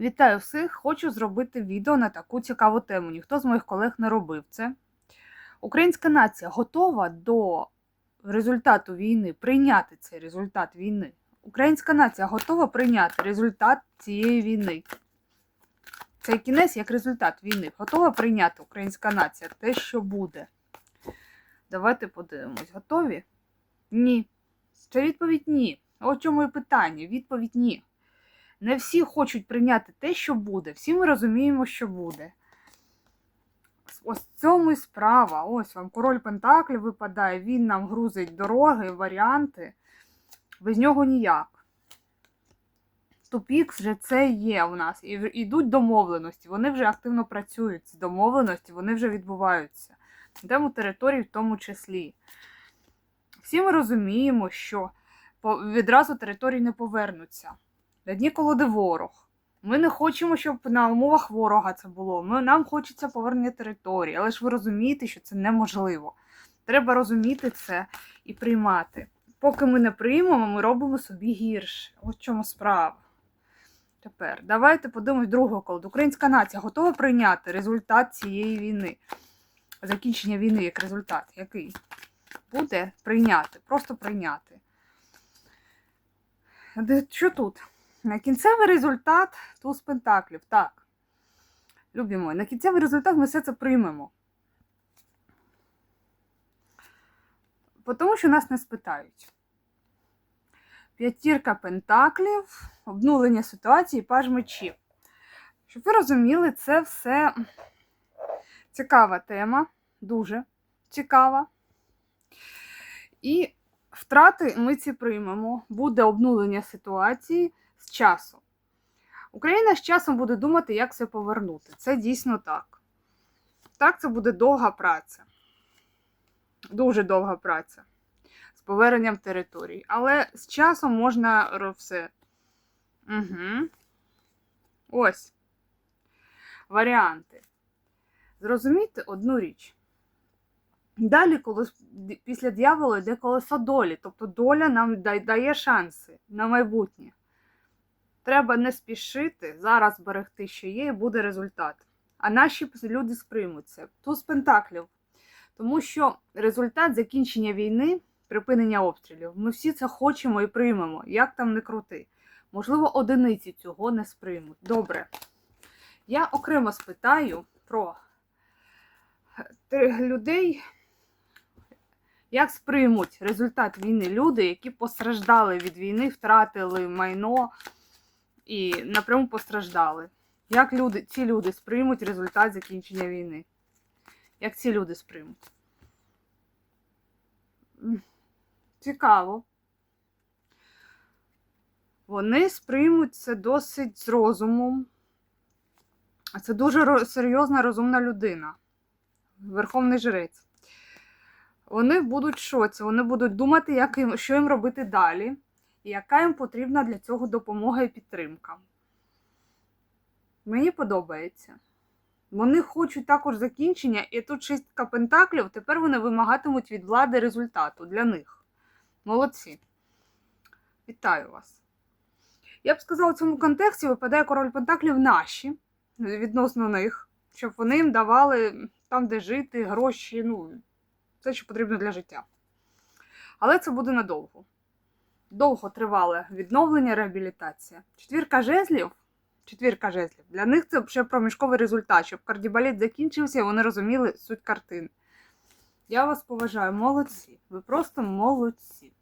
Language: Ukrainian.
Вітаю всіх! Хочу зробити відео на таку цікаву тему. Ніхто з моїх колег не робив це. Українська нація готова до результату війни, прийняти цей результат війни. Українська нація готова прийняти результат цієї війни. Цей кінець як результат війни. Готова прийняти українська нація те, що буде. Давайте подивимось. Готові? Ні. Це відповідь ні. От чому і питання. Відповідь ні. Не всі хочуть прийняти те, що буде. Всі ми розуміємо, що буде. Ось в цьому і справа. Ось вам король Пентаклів випадає, він нам грузить дороги, варіанти. Без нього ніяк. Тупік вже це є у нас. І йдуть домовленості. Вони вже активно працюють. Ці домовленості, вони вже відбуваються. Йдемо території в тому числі. Всі ми розуміємо, що відразу території не повернуться. На дні колоди ворог. Ми не хочемо, щоб на умовах ворога це було. Ми, нам хочеться повернення території, але ж ви розумієте, що це неможливо. Треба розуміти це і приймати. Поки ми не приймемо, ми робимо собі гірше. В чому справа. Тепер давайте подивимось другого колоду. Українська нація готова прийняти результат цієї війни. Закінчення війни як результат. Який? Буде прийняти, просто прийняти. Що тут? На кінцевий результат туз пентаклів. Так. Любі мої, на кінцевий результат ми все це приймемо. Тому що нас не спитають. П'ятірка пентаклів, обнулення ситуації, паж мечів. Щоб ви розуміли, це все цікава тема, дуже цікава. І втрати ми ці приймемо. Буде обнулення ситуації з часом. Україна з часом буде думати, як це повернути. Це дійсно так. Так, це буде довга праця. Дуже довга праця з поверненням територій. Але з часом можна все. Угу. Ось. Варіанти. Зрозумійте одну річ. Далі, коли після дьявола йде колесо долі, тобто доля нам дає шанси на майбутнє. Треба не спішити, зараз берегти, що є, і буде результат. А наші люди сприймуть це. Туз пентаклів. Тому що результат закінчення війни, припинення обстрілів, ми всі це хочемо і приймемо, як там не крути. Можливо, одиниці цього не сприймуть. Добре. Я окремо спитаю про е, людей, як сприймуть результат війни люди, які постраждали від війни, втратили майно і напряму постраждали. Як люди, ці люди сприймуть результат закінчення війни? Як ці люди сприймуть? Цікаво. Вони сприймуть це досить з розумом. А Це дуже серйозна, розумна людина. Верховний жрець. Вони будуть в шоці, вони будуть думати, як їм, що їм робити далі, і яка їм потрібна для цього допомога і підтримка. Мені подобається. Вони хочуть також закінчення, і тут шістка пентаклів, тепер вони вимагатимуть від влади результату для них. Молодці. Вітаю вас. Я б сказала, в цьому контексті випадає король пентаклів наші, відносно них, щоб вони їм давали там, де жити, гроші, ну, все, що потрібно для життя. Але це буде надовго. Довго тривале відновлення, реабілітація. Четвірка жезлів. Четвірка жезлів. Для них це ще проміжковий результат, щоб кардібаліт закінчився і вони розуміли суть картин. Я вас поважаю, молодці. Ви просто молодці.